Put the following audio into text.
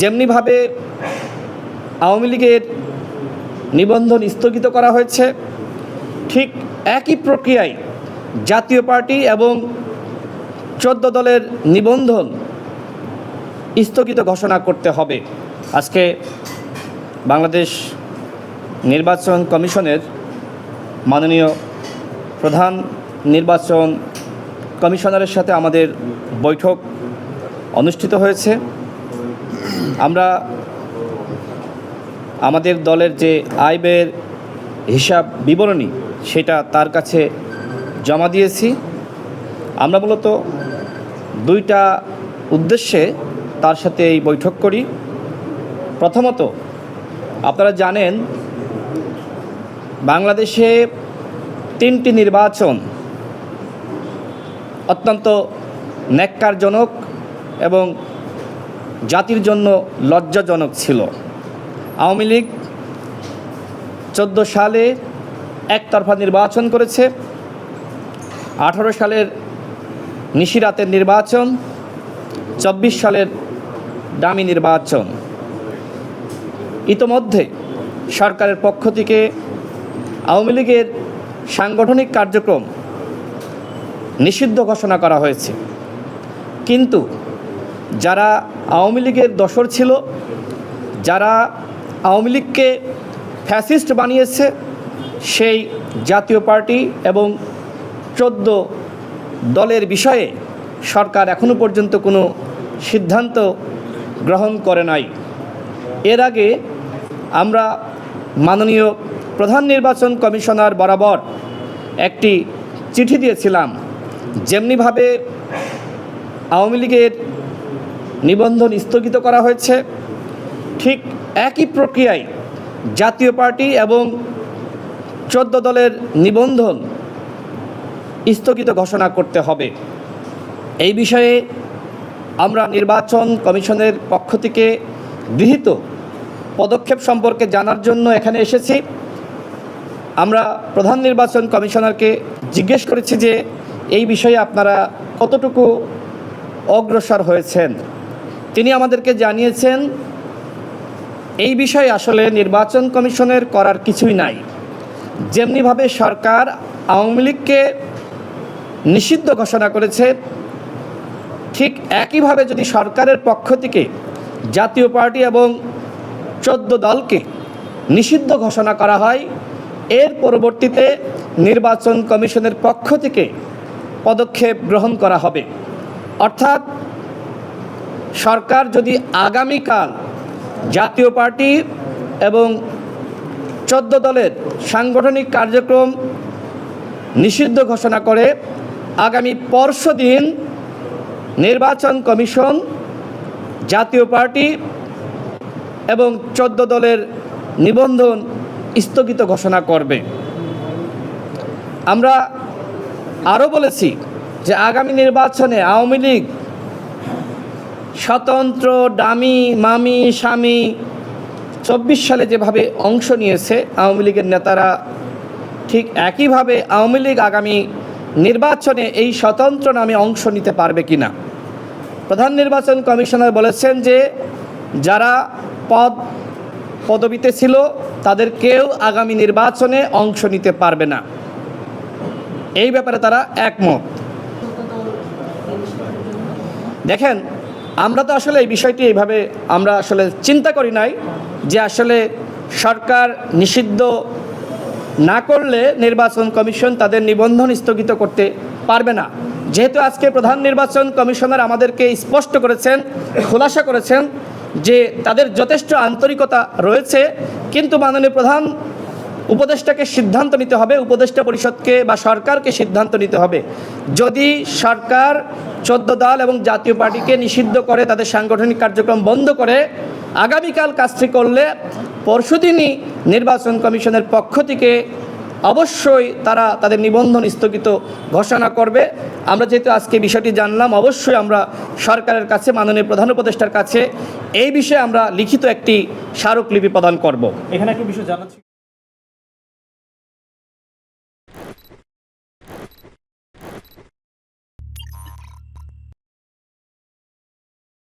যেমনিভাবে আওয়ামী লীগের নিবন্ধন স্থগিত করা হয়েছে, ঠিক একই প্রক্রিয়ায় জাতীয় পার্টি এবং চোদ্দ দলের নিবন্ধন স্থগিত ঘোষণা করতে হবে। আজকে বাংলাদেশ নির্বাচন কমিশনের মাননীয় প্রধান নির্বাচন কমিশনারের সাথে আমাদের বৈঠক অনুষ্ঠিত হয়েছে। আমরা আমাদের দলের যে আয় ব্যয়ের হিসাব বিবরণী, সেটা তার কাছে জমা দিয়েছি। আমরা মূলত দুইটা উদ্দেশ্যে তার সাথে এই বৈঠক করি। প্রথমত, আপনারা জানেন, বাংলাদেশে তিনটি নির্বাচন অত্যন্ত ন্যাক্কারজনক এবং জাতির জন্য লজ্জাজনক ছিল। আওয়ামী লীগ চোদ্দ সালে একতরফা নির্বাচন করেছে, আঠারো সালের নিশিরাতের নির্বাচন, চব্বিশ সালের ডামি নির্বাচন। ইতোমধ্যে সরকারের পক্ষ থেকে আওয়ামী লীগের সাংগঠনিক কার্যক্রম নিষিদ্ধ ঘোষণা করা হয়েছে। কিন্তু যারা আওয়ামী লীগের দশর ছিল, যারা আওয়ামী লীগকে ফ্যাসিস্ট বানিয়েছে, সেই জাতীয় পার্টি এবং চোদ্দ দলের বিষয়ে সরকার এখনও পর্যন্ত কোনো সিদ্ধান্ত গ্রহণ করে নাই। এর আগে আমরা মাননীয় প্রধান নির্বাচন কমিশনার বরাবর একটি চিঠি দিয়েছিলাম, যেমনিভাবে আওয়ামী লীগের নিবন্ধন স্থগিত করা হয়েছে। ঠিক একই প্রক্রিয়ায় জাতীয় পার্টি এবং চোদ্দ দলের নিবন্ধন স্থগিত ঘোষণা করতে হবে। এই বিষয়ে আমরা নির্বাচন কমিশনের পক্ষ থেকে গৃহীত পদক্ষেপ সম্পর্কে জানার জন্য এখানে এসেছি। আমরা প্রধান নির্বাচন কমিশনারকে জিজ্ঞেস করেছি যে, এই বিষয়ে আপনারা কতটুকু অগ্রসর হয়েছেন? তিনি আমাদেরকে জানিয়েছেন, এই বিষয়ে আসলে নির্বাচন কমিশনের করার কিছুই নাই। যেমনিভাবে সরকার আওয়ামী লীগকে নিষিদ্ধ ঘোষণা করেছে, ঠিক একইভাবে যদি সরকারের পক্ষ থেকে জাতীয় পার্টি এবং চোদ্দ দলকে নিষিদ্ধ ঘোষণা করা হয়, এর পরবর্তীতে নির্বাচন কমিশনের পক্ষ থেকে পদক্ষেপ গ্রহণ করা হবে। অর্থাৎ সরকার যদি আগামীকাল জাতীয় পার্টি এবং চোদ্দ দলের সাংগঠনিক কার্যক্রম নিষিদ্ধ ঘোষণা করে আগামী পরশু দিন নির্বাচন কমিশন জাতীয় পার্টি এবং চোদ্দ দলের নিবন্ধন স্থগিত ঘোষণা করবে। আমরা আরও বলেছি যে আগামী নির্বাচনে আওয়ামী লীগ স্বতন্ত্র ডামি মামি, স্বামী চব্বিশ সালে যেভাবে অংশ নিয়েছে আওয়ামী লীগের নেতারা, ঠিক একইভাবে আওয়ামী লীগ আগামী নির্বাচনে এই স্বতন্ত্র নামে অংশ নিতে পারবে কি না প্রধান নির্বাচন কমিশনার বলেছেন যে, যারা পদ, পদবিতে ছিল, তাদের কেউ আগামী নির্বাচনে অংশ নিতে পারবে না। এই ব্যাপারে তারা একমত। দেখেন আমরা তো আসলে এই বিষয়টি এইভাবে আমরা আসলে চিন্তা করি নাই যে আসলে সরকার নিষিদ্ধ না করলে নির্বাচন কমিশন তাদের নিবন্ধন স্থগিত করতে পারবে না। যেহেতু আজকে প্রধান নির্বাচন কমিশনার আমাদেরকে স্পষ্ট করেছেন, খোলাসা করেছেন যে তাদের যথেষ্ট আন্তরিকতা রয়েছে, কিন্তু মাননীয় প্রধান উপদেষ্টাকে সিদ্ধান্ত নিতে হবে, উপদেষ্টা পরিষদকে বা সরকারকে সিদ্ধান্ত নিতে হবে। যদি সরকার চোদ্দ দল এবং জাতীয় পার্টিকে নিষিদ্ধ করে, তাদের সাংগঠনিক কার্যক্রম বন্ধ করে, আগামীকাল কাজটি করলে পরশুদিনই নির্বাচন কমিশনের পক্ষ থেকে অবশ্যই তারা তাদের নিবন্ধন স্থগিত ঘোষণা করবে। আমরা যেহেতু আজকে বিষয়টি জানলাম, অবশ্যই আমরা সরকারের কাছে, মাননীয় প্রধান উপদেষ্টার কাছে এই বিষয়ে আমরা লিখিত একটি স্মারকলিপি প্রদান করব। এখানে একটা বিষয় জানাচ্ছি।